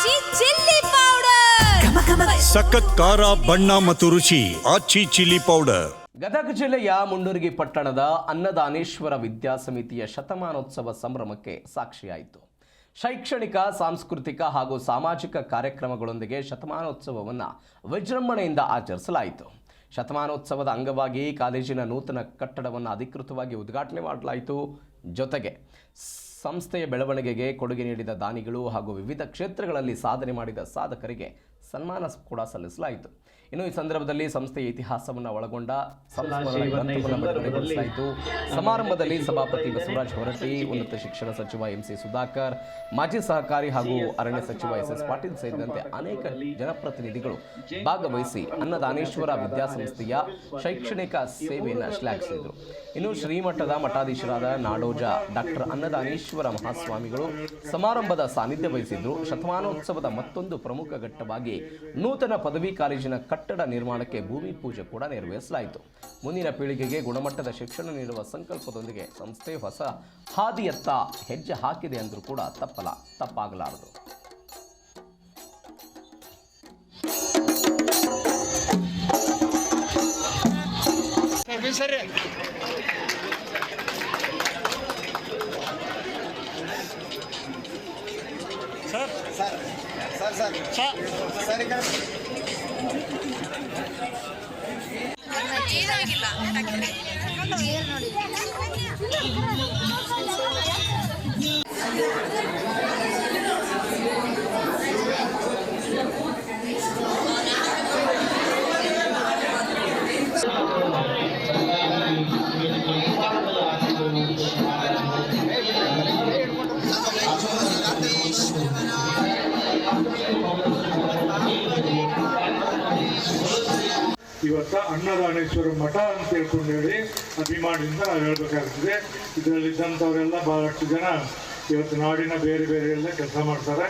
ಆಚಿ chilli powder ಸಖತ್ ಖಾರ ಬಣ್ಣ ಮತ್ತು ರುಚಿ ಆಚಿ ಚಿಲ್ಲಿ ಪೌಡರ್ ಗದಗ ಜಿಲ್ಲೆಯ ಮುಂಡೂರ್ಗಿ ಪಟ್ಟಣದ ಅನ್ನದಾನೇಶ್ವರ ವಿದ್ಯಾ ಸಮಿತಿಯ ಶತಮಾನೋತ್ಸವ ಸಂಭ್ರಮಕ್ಕೆ ಸಾಕ್ಷಿಯಾಯಿತು. ಶೈಕ್ಷಣಿಕ ಸಾಂಸ್ಕೃತಿಕ ಹಾಗೂ ಸಾಮಾಜಿಕ ಕಾರ್ಯಕ್ರಮಗಳೊಂದಿಗೆ ಶತಮಾನೋತ್ಸವವನ್ನು ವಿಜೃಂಭಣೆಯಿಂದ ಆಚರಿಸಲಾಯಿತು. ಶತಮಾನೋತ್ಸವದ ಅಂಗವಾಗಿ ಕಾಲೇಜಿನ ನೂತನ ಕಟ್ಟಡವನ್ನು ಅಧಿಕೃತವಾಗಿ ಉದ್ಘಾಟನೆ ಮಾಡಲಾಯಿತು. ಜೊತೆಗೆ ಸಂಸ್ಥೆಯ ಬೆಳವಣಿಗೆಗೆ ಕೊಡುಗೆ ನೀಡಿದ ದಾನಿಗಳು ಹಾಗೂ ವಿವಿಧ ಕ್ಷೇತ್ರಗಳಲ್ಲಿ ಸಾಧನೆ ಮಾಡಿದ ಸಾಧಕರಿಗೆ ಸನ್ಮಾನ ಕೂಡ ಸಲ್ಲಿಸಲಾಯಿತು. ಇನ್ನು ಈ ಸಂದರ್ಭದಲ್ಲಿ ಸಂಸ್ಥೆಯ ಇತಿಹಾಸವನ್ನು ಒಳಗೊಂಡ ಬಿಡುಗಡೆಗೊಳಿಸಲಾಯಿತು ಸಮಾರಂಭದಲ್ಲಿ ಸಭಾಪತಿ ಬಸವರಾಜ್ ಹೊರಟ್ಟಿ ಉನ್ನತ ಶಿಕ್ಷಣ ಸಚಿವ ಎಂಸಿ ಸುಧಾಕರ್ ಮಾಜಿ ಸಹಕಾರಿ ಹಾಗೂ ಅರಣ್ಯ ಸಚಿವ ಎಸ್ ಎಸ್ ಪಾಟೀಲ್ ಸೇರಿದಂತೆ ಅನೇಕ ಜನಪ್ರತಿನಿಧಿಗಳು ಭಾಗವಹಿಸಿ ಅನ್ನದಾನೇಶ್ವರ ವಿದ್ಯಾಸಂಸ್ಥೆಯ ಶೈಕ್ಷಣಿಕ ಸೇವೆಯನ್ನು ಶ್ಲಾಘಿಸಿದರು. ಇನ್ನು ಶ್ರೀಮಠದ ಮಠಾಧೀಶರಾದ ನಾಡೋಜ ಡಾಕ್ಟರ್ ಅನ್ನದಾನೇಶ್ವರ ಮಹಾಸ್ವಾಮಿಗಳು ಸಮಾರಂಭದ ಸಾನ್ನಿಧ್ಯ ವಹಿಸಿದ್ರು. ಶತಮಾನೋತ್ಸವದ ಮತ್ತೊಂದು ಪ್ರಮುಖ ಘಟ್ಟವಾಗಿ ನೂತನ ಪದವಿ ಕಾಲೇಜಿನ ಕಟ್ಟಡ ನಿರ್ಮಾಣಕ್ಕೆ ಭೂಮಿ ಪೂಜೆ ಕೂಡ ನೆರವೇರಿಸಲಾಯಿತು. ಮುಂದಿನ ಪೀಳಿಗೆಗೆ ಗುಣಮಟ್ಟದ ಶಿಕ್ಷಣ ನೀಡುವ ಸಂಕಲ್ಪದೊಂದಿಗೆ ಸಂಸ್ಥೆ ಹೊಸ ಹಾದಿಯತ್ತ ಹೆಜ್ಜೆ ಹಾಕಿದೆ ಅಂದರೂ ಕೂಡ ತಪ್ಪಲ, ತಪ್ಪಾಗಲಾರದು. Sir sir sir sir sir ఇక్కడ ಏನಾಗಿಲ್ಲ ನೋಡಿ ಇವತ್ತ ಅನ್ನದಾನೇಶ್ವರ ಮಠ ಅಂತ ಹೇಳ್ಕೊಂಡು ಹೇಳಿ ಅಭಿಮಾನಿಯಿಂದ ನಾವು ಹೇಳ್ಬೇಕಾಗ್ತದೆ. ಇದರಲ್ಲಿದ್ದಂಥವರೆಲ್ಲ ಬಹಳಷ್ಟು ಜನ ಇವತ್ತು ನಾಡಿನ ಬೇರೆ ಬೇರೆ ಎಲ್ಲ ಕೆಲಸ ಮಾಡ್ತಾರೆ.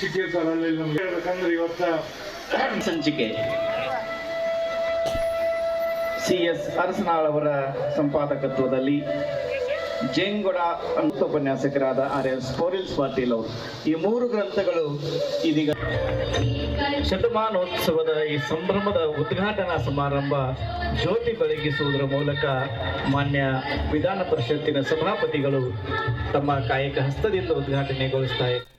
ಸಿಕ್ಕಿರ್ತಾರೆ ಅಲ್ಲಿ ನಮ್ಗೆ. ಹೇಳ್ಬೇಕಂದ್ರೆ ಇವತ್ತ ಸಂಚಿಕೆ. ಸಿ ಎಸ್ ಅರಸನಾಳ್ ಅವರ ಸಂಪಾದಕತ್ವದಲ್ಲಿ ಜೇಂಗೊಡ ಅಂತ ಉಪನ್ಯಾಸಕರಾದ ಆರ್ ಎಸ್ ಪೋರಿಲ್ಸ್ ಪಾಟೀಲ್ ಅವರು. ಈ ಮೂರು ಗ್ರಂಥಗಳು ಇದೀಗ ಶತಮಾನೋತ್ಸವದ ಈ ಸಂಭ್ರಮದ ಉದ್ಘಾಟನಾ ಸಮಾರಂಭ ಜ್ಯೋತಿ ಬೆಳಗಿಸುವುದರ ಮೂಲಕ ಮಾನ್ಯ ವಿಧಾನ ಪರಿಷತ್ತಿನ ಸಭಾಪತಿಗಳು ತಮ್ಮ ಕಾಯಕ ಹಸ್ತದಿಂದ ಉದ್ಘಾಟನೆಗೊಳಿಸ್ತಾ